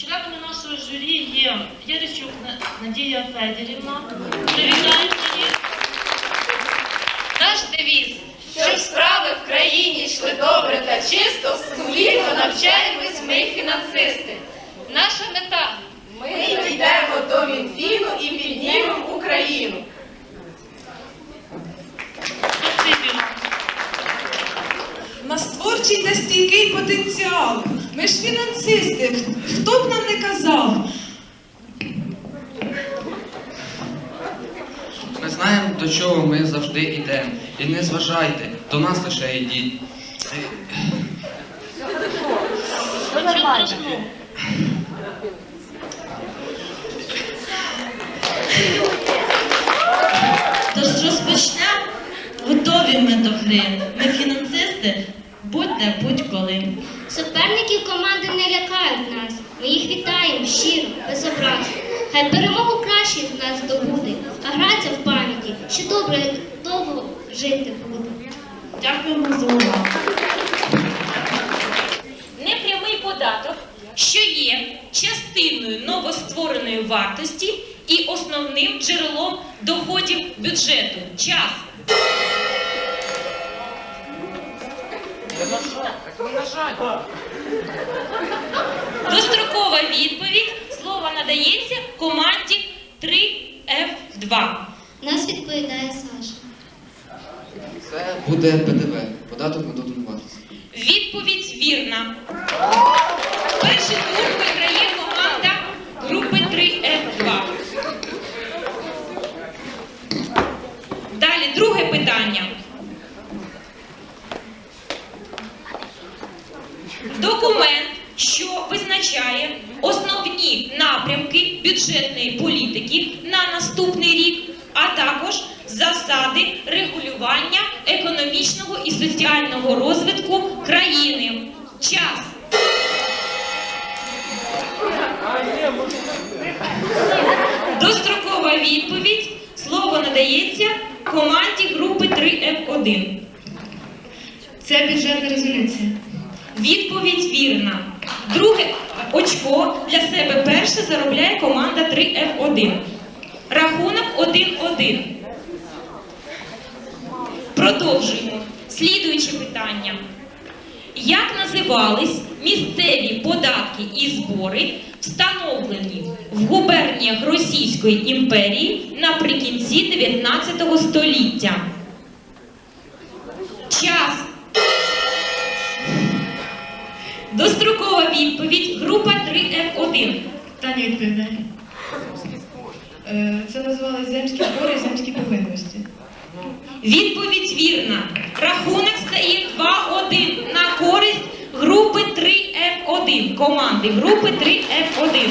Членами нашого журі є Яричук На- Надія Федорівна. Привітаємо її. Наш девіз, щоб справи в країні йшли добре та чисто, сумлінно навчаємось ми фінансисти. Наша мета Ми дійдемо до Мінфіну і піднімемо Україну. У нас творчий та стійкий потенціал. Ми ж фінансисти. Хто б нам не казав? Ми знаємо, до чого ми завжди йдемо. І не зважайте, до нас лише йдіть. Тож розпочнемо. Готові ми до гри. Ми фінансисти, будьте будь-коли. Суперники команди не лякають нас. Ми їх вітаємо щиро, без образ. Хай перемогу краще з нас здобуде, а граться в пам'яті, що добре довго жити буде. Дякуємо за увагу. непрямий податок, що є частиною новоствореної вартості і основним джерелом доходів бюджету. Час. Дострокова відповідь. Слово надається команді 3F2. Нас відповідає Саша. Це буде ПДВ, податок на додану вартість. Відповідь вірна. Перший тур виграє команда групи 3F2. Далі друге питання. Документ, що визначає основні напрямки бюджетної політики на наступний рік, а також засади регулювання економічного і соціального розвитку країни. Час. Дострокова відповідь. Слово надається команді групи 3F1. Це бюджетна резолюція. Відповідь вірна. Друге очко для себе перше заробляє команда 3F1. Рахунок 1-1. Продовжуємо. Слідуюче питання. Як називались місцеві податки і збори, встановлені в губерніях Російської імперії наприкінці 19 століття? Час. Дострокова відповідь. Група 3F1. Таня відповідає. Е, Це називалось земські збори і земські повинності. Відповідь вірна. Рахунок стає 2-1 на користь групи 3F1. Команди групи 3F1.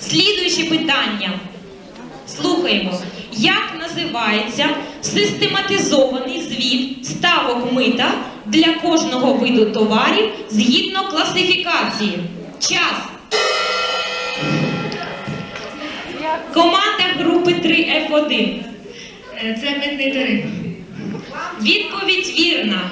Слідуюче питання. Слухаємо. Як називається систематизований звіт ставок мита для кожного виду товарів згідно класифікації? Час. Команда групи 3F1. Е, Це митний тариф. Відповідь вірна.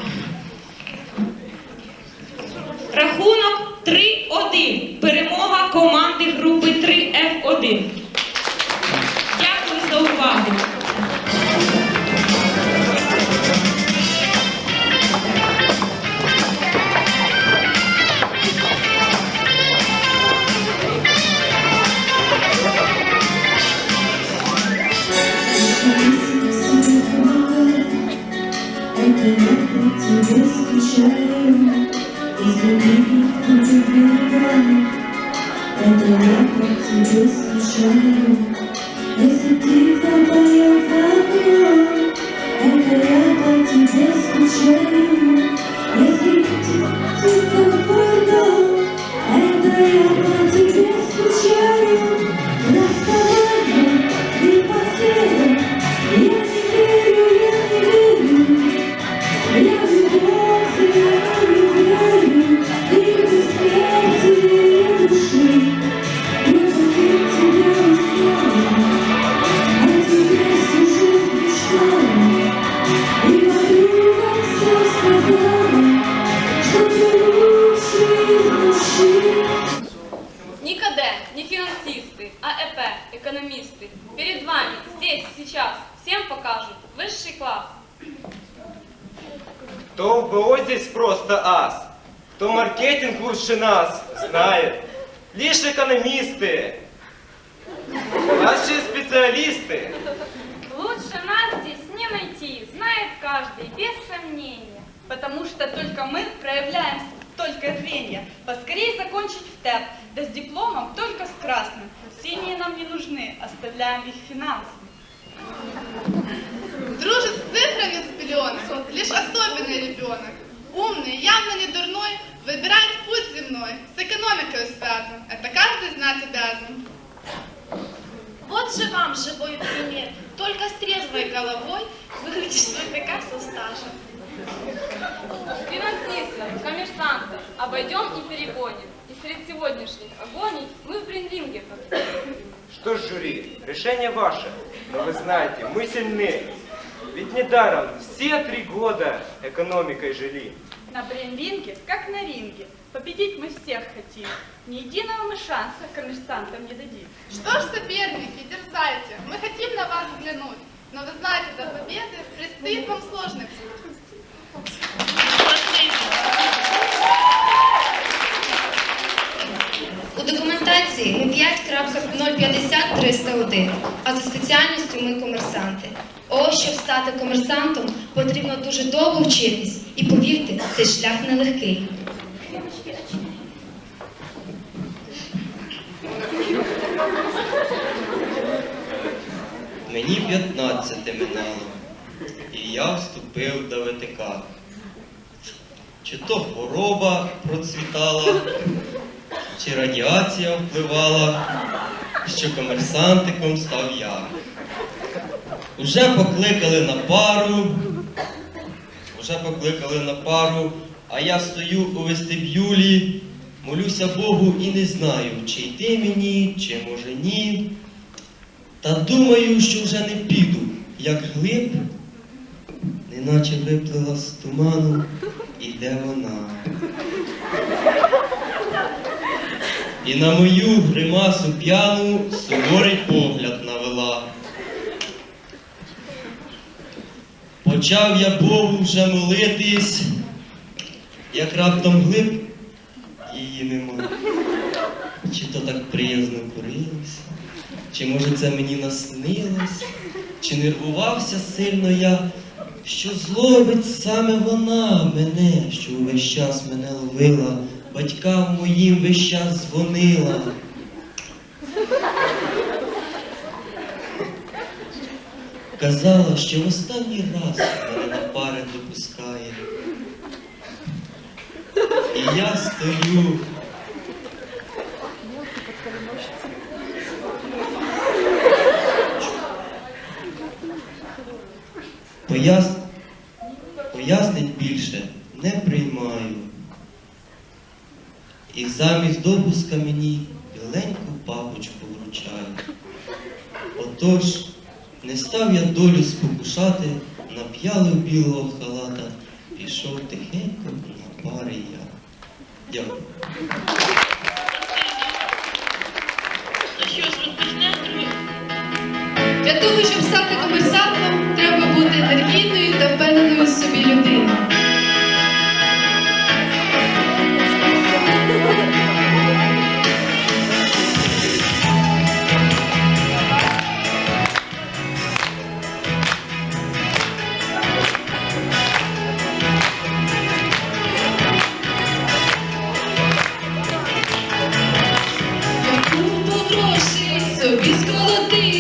Скучаю, ты тихо поет окно. Это я скучаю, маркетинг лучше нас знает. Лишь экономисты. Наши специалисты. Лучше нас здесь не найти, знает каждый, без сомнения. Потому что только мы проявляем только рвение. Поскорее закончить в ТЭП, да с дипломом только с красным. Синие нам не нужны, оставляем их финансам. Дружит с цифрами с пеленок, лишь особенный ребенок. Умный, явно не дурной, выбирает путь земной, с экономикой связан. Это каждый знать обязан. Вот же вам живой пример. Только с трезвой головой выглядишь свой ПК со стажем. Финансистов, коммерсантов обойдем и перегоним. И среди сегодняшних агоний мы в брендинге Что ж, жюри, решение ваше. Но вы знаете, мы сильны. Ведь недаром все три года экономикой жили. На брендинге, как на ринге. Победить мы всех хотим. Ни единого мы шанса коммерсантам не дадим. Что ж, соперники, дерзайте, мы хотим на вас взглянуть. Но вы знаете, до победы предстоит вам сложный путь. У документації ми 5.050 301, а за спеціальністю ми комерсанти. Ось, щоб стати комерсантом, потрібно дуже довго вчитись. І повірте, цей шлях нелегкий. Мені 15 минало, і я вступив до ВТК. Чи то хвороба процвітала, чи радіація впливала, що комерсантиком став я. Уже покликали на пару, уже покликали на пару, а я стою у вестибюлі, молюся Богу і не знаю, чи йти мені, чи може ні. Та думаю, що вже не піду, як глиб, неначе виплила з туману, іде вона. І на мою гримасу п'яну суворий погляд Почав я Богу вже молитись, як раптом глиб її нема. Чи то так приязно курилось, чи може це мені наснилось, чи нервувався сильно я, що зловить саме вона мене, що увесь час мене ловила, батькам моїм весь час дзвонила. Казала, що в останній раз мене на пари допускає. І я стою. Пояс... Пояснить більше не приймаю. І замість допуска мені став я долю спокушати, нап'яли білого халата, пішов тихенько на пари я. Дякую. Ну. Для того, щоб стати комерсантом, треба бути енергійною та впевненою в собі людиною. Яку грошей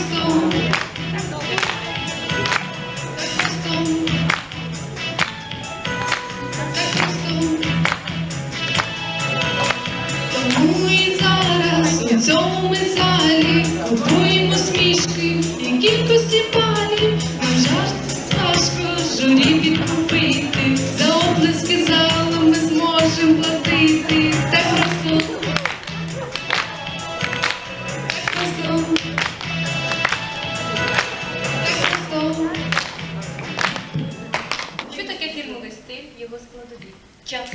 School Час.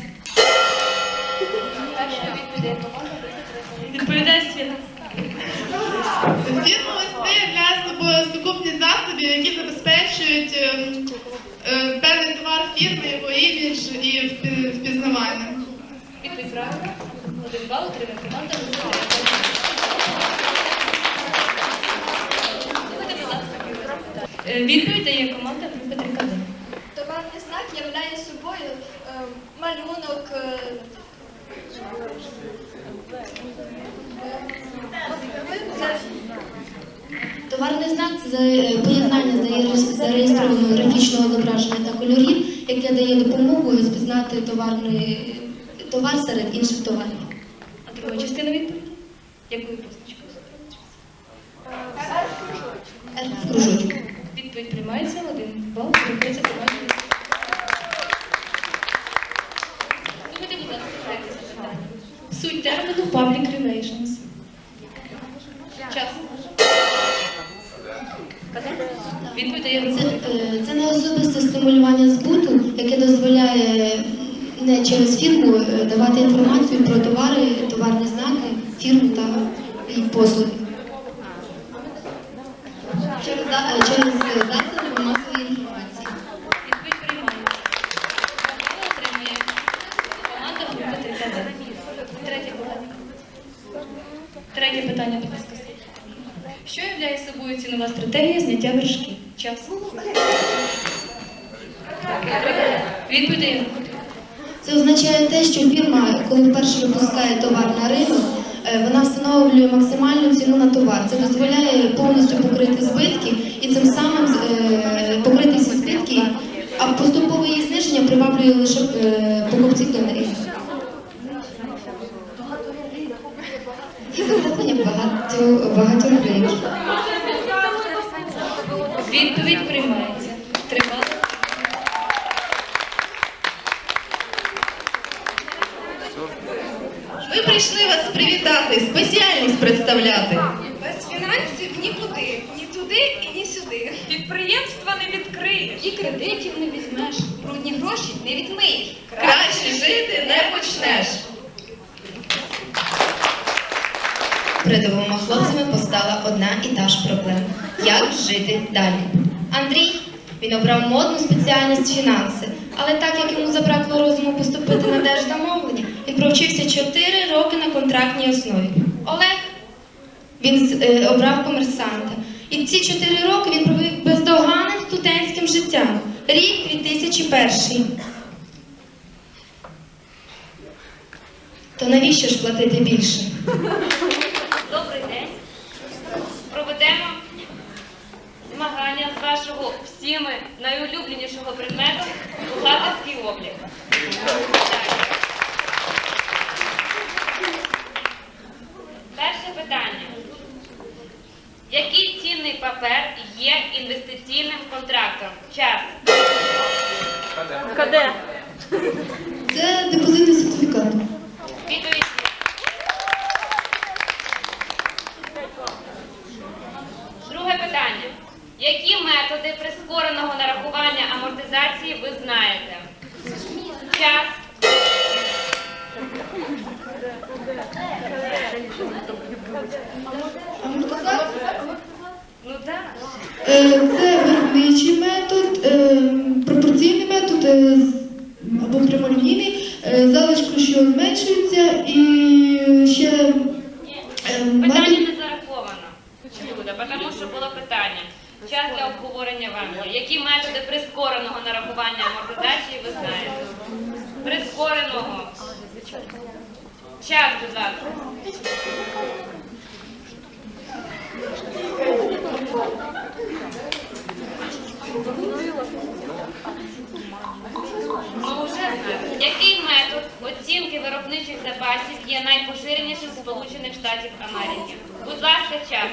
Відповідає Світа. Фірмовий стиль являє собою сукупність засобів, які забезпечують певний товар фірми, його імідж і впізнавання. Відповідь команда Відповідь дає команда групи 3 КД. Товарний знак являє собою е, малюнок. е, Товарний знак це поєднання зареєс- зареєстрованого графічного зображення та кольорів, яке дає допомогу розпізнати товарний товар серед інших товарів. А друга частина відповіді? Якою позначкою? Р в кружочку. Відповідь приймається один бал, рахується команді. Слухайте, будь ласка, третє запитання. Суть терміну Public Relations. Час. Відповідь дає Це, е, це не особисте стимулювання збуту, яке дозволяє не через фірму е, давати інформацію про товари, товарні знаки, фірму та послуги. Через, за- е, через е, засоби масової інформації. Відповідь приймає. Бал отримує команда групи 3 КД. Третє питання. Третє питання, будь ласка. Що являє собою цінова стратегія зняття вершків? Час. Відповідь дає. Це означає те, що фірма, коли вперше випускає товар на ринок, е, вона встановлює максимальну ціну на товар. Це дозволяє повністю покрити збитки і цим самим е, покрити всі збитки, а поступове її зниження приваблює лише е, покупців до неї. І захоплення багато багатьох ринків. Відповідь приймається. Три бали. Ми прийшли вас привітати, спеціальність представляти. Без фінансів нікуди, ні туди і ні сюди. Підприємства не відкриєш. І кредитів не візьмеш. Брудні відмиєш. Краще жити не почнеш. Перед обома хлопцями постала одна і та ж проблема. Як жити далі? Андрій він обрав модну спеціальність фінанси, але так як йому забракло розуму поступити на держзамовлення, він провчився 4 роки на контрактній основі. Олег він е, обрав комерсанта. І ці 4 роки він провів бездоганним студентським життям. Рік 2001. То навіщо ж платити більше? Добрий день. Проведемо змагання з вашого всіми найулюбленішого предмету бухгалтерський облік. Перше питання. Який цінний папер є інвестиційним контрактом? Час. Це депозитний сертифікат. Відповідь. Друге питання. Які методи прискореного нарахування амортизації ви знаєте? Час. Ну так. Е, Це виробничий метод, е, пропорційний метод е, з- або прямолінійний, е, залишки, що зменшуються, і ще е, Питання метод не зараховано. Люда, тому що було питання. Час для обговорення вам є. Які методи прискореного нарахування амортизації ви знаєте? Прискореного. Час, будь ласка. Ну, вже знаєте. Який метод оцінки виробничих запасів є найпоширенішим Сполучених Штатів Америки? Будь ласка, час.